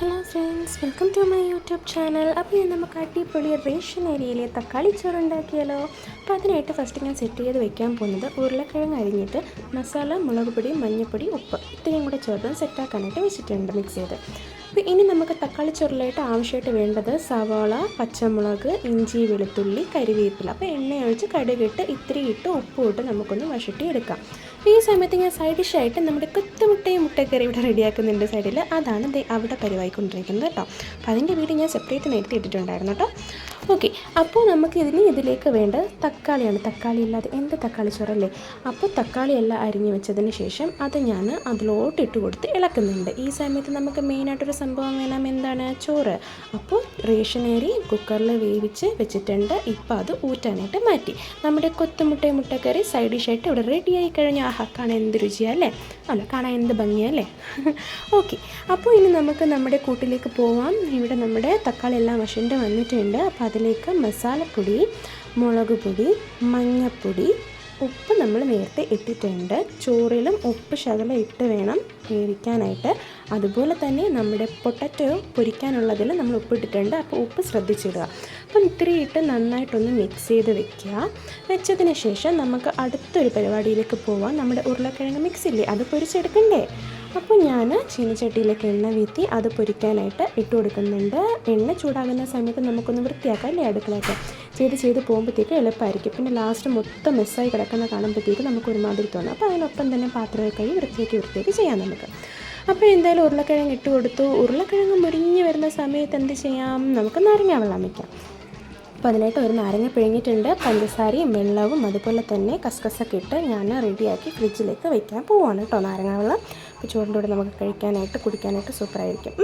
Hello friends welcome to my YouTube channel അപ്പോൾ ഇന്ന് നമുക്ക് അടിപൊളി റേഷൻ ഏരിയയിലെ തക്കാളി ചോറ് ഉണ്ടാക്കിയാലോ അപ്പോൾ അതിനായിട്ട് ഫസ്റ്റ് ഞാൻ സെറ്റ് ചെയ്ത് വെക്കാൻ പോകുന്നത് ഉരുളക്കിഴങ്ങ് അരിഞ്ഞിട്ട് മസാല മുളക് പൊടി മഞ്ഞൾപ്പൊടി ഉപ്പ്. ഇത്രയും കൂടെ ചേർത്ത് സെറ്റാക്കാനായിട്ട് വെച്ചിട്ടുണ്ട് മിക്സ് ചെയ്ത്. അപ്പോൾ ഇനി നമുക്ക് തക്കാളി ചോറിലായിട്ട് ആവശ്യമായിട്ട് വേണ്ടത് സവാള പച്ചമുളക് ഇഞ്ചി വെളുത്തുള്ളി കരിവേപ്പില. അപ്പോൾ എണ്ണ ഒഴിച്ച് കടുകിട്ട് ഇത്തിരി ഇട്ട് ഉപ്പും ഇട്ട് നമുക്കൊന്ന് വഴട്ടി എടുക്കാം ഈ സമയത്ത് ഞാൻ സൈഡ് ഡിഷായിട്ട് നമ്മുടെ കുത്തുമുട്ടയും മുട്ടക്കറി ഇവിടെ റെഡിയാക്കുന്നുണ്ട് സൈഡിൽ അതാണ് അവിടെ പരിവായിക്കൊണ്ടിരിക്കുന്നത് കേട്ടോ. അപ്പോൾ അതിന്റെ വീട് ഞാൻ സെപ്പറേറ്റ് നേരത്തെ ഇട്ടിട്ടുണ്ടായിരുന്നു കേട്ടോ. ഓക്കെ അപ്പോൾ നമുക്ക് ഇതിന് ഇതിലേക്ക് വേണ്ട തക്കാളിയാണ്. തക്കാളി ഇല്ലാതെ എന്ത് തക്കാളി ചോറല്ലേ? അപ്പോൾ തക്കാളി എല്ലാം അരിഞ്ഞു വെച്ചതിന് ശേഷം അത് ഞാൻ അതിലോട്ട് ഇട്ട് കൊടുത്ത് ഇളക്കുന്നുണ്ട്. ഈ സമയത്ത് നമുക്ക് മെയിനായിട്ടൊരു സംഭവം വേണം. എന്താണ്? ചോറ്. അപ്പോൾ റേഷൻ കുക്കറിൽ വേവിച്ച് വെച്ചിട്ടുണ്ട്. ഇപ്പോൾ അത് ഊറ്റാനായിട്ട് മാറ്റി. നമ്മുടെ കൊത്തുമുട്ടയും മുട്ടക്കറി സൈഡ് ഡിഷായിട്ട് ഇവിടെ റെഡിയായി കഴിഞ്ഞാൽ ആഹാ കാണാൻ എന്ത് രുചിയല്ലേ അല്ല? കാണാൻ എന്ത് ഭംഗിയല്ലേ ഓക്കെ അപ്പോൾ ഇനി നമുക്ക് നമ്മുടെ കൂട്ടിലേക്ക് പോവാം. ഇവിടെ നമ്മുടെ തക്കാളി എല്ലാം വശന്റെ വന്നിട്ടുണ്ട്. അപ്പോൾ അതിലേക്ക് മസാലപ്പൊടി മുളക് പൊടി മഞ്ഞൾപ്പൊടി ഉപ്പ് നമ്മൾ നേരത്തെ ഇട്ടിട്ടുണ്ട്. ചോറിലും ഉപ്പ് ശകലം ഇട്ട് വേണം വേവിക്കാനായിട്ട്. അതുപോലെ തന്നെ നമ്മുടെ പൊട്ടറ്റോ പൊരിക്കാനുള്ളതിൽ നമ്മൾ ഉപ്പ് ഇട്ടിട്ടുണ്ട്. അപ്പോൾ ഉപ്പ് ശ്രദ്ധിച്ചിടുക. അപ്പം ഇത്തിരി ഇട്ട് നന്നായിട്ടൊന്ന് മിക്സ് ചെയ്ത് വെക്കുക. വെച്ചതിന് ശേഷം നമുക്ക് അടുത്തൊരു പരിപാടിയിലേക്ക് പോവാം. നമ്മുടെ ഉരുളക്കിഴങ്ങ് മിക്സ് ഇല്ലേ? അത് പൊരിച്ചെടുക്കണ്ടേ? അപ്പോൾ ഞാൻ ചീനച്ചട്ടിയിലേക്ക് എണ്ണ വീത്തി അത് പൊരിക്കാനായിട്ട് ഇട്ട് കൊടുക്കുന്നുണ്ട്. എണ്ണ ചൂടാകുന്ന സമയത്ത് നമുക്കൊന്ന് വൃത്തിയാക്കാം അല്ലേ? അടുക്കളയൊക്കെ ചെയ്ത് ചെയ്ത് പോകുമ്പോഴത്തേക്ക് എളുപ്പമായിരിക്കും. പിന്നെ ലാസ്റ്റ് മൊത്തം മെസ്സായി കിടക്കുന്ന കാണുമ്പോഴത്തേക്ക് നമുക്ക് ഒരുമാതിരി തോന്നും. അപ്പോൾ അതിനൊപ്പം തന്നെ പാത്രമൊക്കെ കൈ വൃത്തിയാക്കി വൃത്തിയാക്കി ചെയ്യാം നമുക്ക്. അപ്പോൾ എന്തായാലും ഉരുളക്കിഴങ്ങ് ഇട്ട് കൊടുത്തു. ഉരുളക്കിഴങ്ങ് മുരിഞ്ഞ് വരുന്ന സമയത്ത് എന്ത് ചെയ്യാം? നമുക്ക് നാരങ്ങ വെള്ളം വയ്ക്കാം. അപ്പോൾ അതിനായിട്ട് ഒരു നാരങ്ങ പിഴിഞ്ഞിട്ടുണ്ട്. പഞ്ചസാരയും വെള്ളവും അതുപോലെ തന്നെ കസ്കസൊക്കെ ഇട്ട് ഞാൻ റെഡിയാക്കി ഫ്രിഡ്ജിലേക്ക് വയ്ക്കാൻ പോവാണ് കേട്ടോ നാരങ്ങ വെള്ളം. അപ്പോൾ ചോറിന്റെ കൂടെ നമുക്ക് കഴിക്കാനായിട്ട് കുടിക്കാനായിട്ട് സൂപ്പറായിരിക്കും.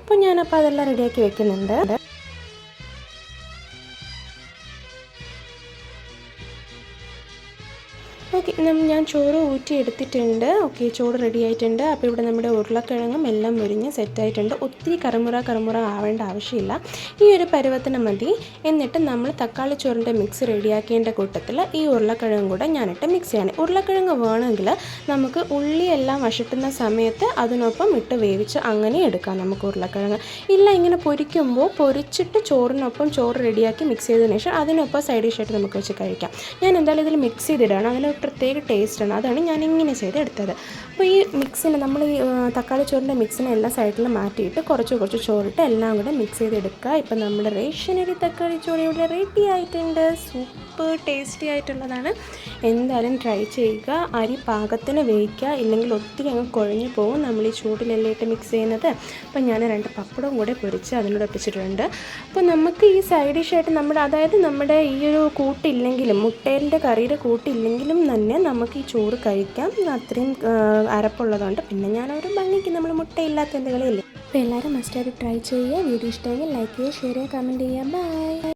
അപ്പോൾ ഞാനപ്പോൾ അതെല്ലാം റെഡിയാക്കി വെക്കുന്നുണ്ട്. ഓക്കെ ഞാൻ ചോറ് ഊറ്റി എടുത്തിട്ടുണ്ട്. ഓക്കെ ചോറ് റെഡി ആയിട്ടുണ്ട്. അപ്പോൾ ഇവിടെ നമ്മുടെ ഉരുളക്കിഴങ്ങും എല്ലാം മുരിഞ്ഞ് സെറ്റായിട്ടുണ്ട് ഒത്തിരി കറുമുറ കറുമുറ ആവേണ്ട ആവശ്യമില്ല. ഈ ഒരു പരുവത്തിന് മതി. എന്നിട്ട് നമ്മൾ തക്കാളി ചോറിന്റെ മിക്സ് റെഡിയാക്കേണ്ട കൂട്ടത്തിൽ ഈ ഉരുളക്കിഴങ്ങും കൂടെ ഞാനിട്ട് മിക്സ് ചെയ്യണം. ഉരുളക്കിഴങ്ങ് വേണമെങ്കിൽ നമുക്ക് ഉള്ളിയെല്ലാം വശട്ടുന്ന സമയത്ത് അതിനൊപ്പം ഇട്ട് വേവിച്ച് അങ്ങനെ എടുക്കാം നമുക്ക് ഉരുളക്കിഴങ്ങ്. ഇല്ല ഇങ്ങനെ പൊരിക്കുമ്പോൾ പൊരിച്ചിട്ട് ചോറിനൊപ്പം ചോറ് റെഡിയാക്കി മിക്സ് ചെയ്തതിന് ശേഷം അതിനൊപ്പം സൈഡ് ഡിഷായിട്ട് നമുക്ക് വെച്ച് കഴിക്കാം. ഞാൻ എന്തായാലും ഇതിൽ മിക്സ് ചെയ്തിടണം. അതിന് പ്രത്യേക ടേസ്റ്റാണ്. അതാണ് ഞാൻ ഇങ്ങനെ ചെയ്തെടുത്തത്. അപ്പോൾ ഈ മിക്സിന് നമ്മൾ ഈ തക്കാളി ചോറിന്റെ മിക്സിനെ എല്ലാ സൈഡിലും മാറ്റിയിട്ട് കുറച്ച് കുറച്ച് ചോറിട്ട് എല്ലാം കൂടെ മിക്സ് ചെയ്തെടുക്കുക. ഇപ്പം നമ്മുടെ റേഷനരി തക്കാളി ചോറ് ഇവിടെ റെഡി ആയിട്ടുണ്ട്. സൂപ്പർ ടേസ്റ്റി ആയിട്ടുള്ളതാണ്. എന്തായാലും ട്രൈ ചെയ്യുക. അരി പാകത്തിന് വേവിക്കുക. ഇല്ലെങ്കിൽ ഒത്തിരി അങ്ങ് കുഴഞ്ഞു പോകും. നമ്മൾ ഈ ചൂടിലെല്ലാം ഇട്ട് മിക്സ് ചെയ്യുന്നത്. അപ്പം ഞാൻ രണ്ട് പപ്പടവും കൂടെ പൊരിച്ച് അതിനോട് ഒപ്പിച്ചിട്ടുണ്ട് അപ്പോൾ നമുക്ക് ഈ സൈഡ് ഡിഷായിട്ട് നമ്മുടെ അതായത് നമ്മുടെ ഈ ഒരു കൂട്ടില്ലെങ്കിലും മുട്ടേന്റെ കറിയുടെ കൂട്ടില്ലെങ്കിലും തന്നെ നമുക്ക് ഈ ചോറ് കഴിക്കാം. അത്രയും അരപ്പുള്ളതുകൊണ്ട്. പിന്നെ ഞാൻ ഒരു ഭംഗിക്ക് നമ്മൾ മുട്ടയില്ലാത്ത എന്തെങ്കിലും ഇല്ലേ? അപ്പോൾ എല്ലാവരും മസ്റ്റായിട്ട് ട്രൈ ചെയ്യുക. വീഡിയോ ഇഷ്ടമെങ്കിൽ ലൈക്ക് ചെയ്യുക ഷെയർ ചെയ്യുക കമന്റ് ചെയ്യുക. ബൈ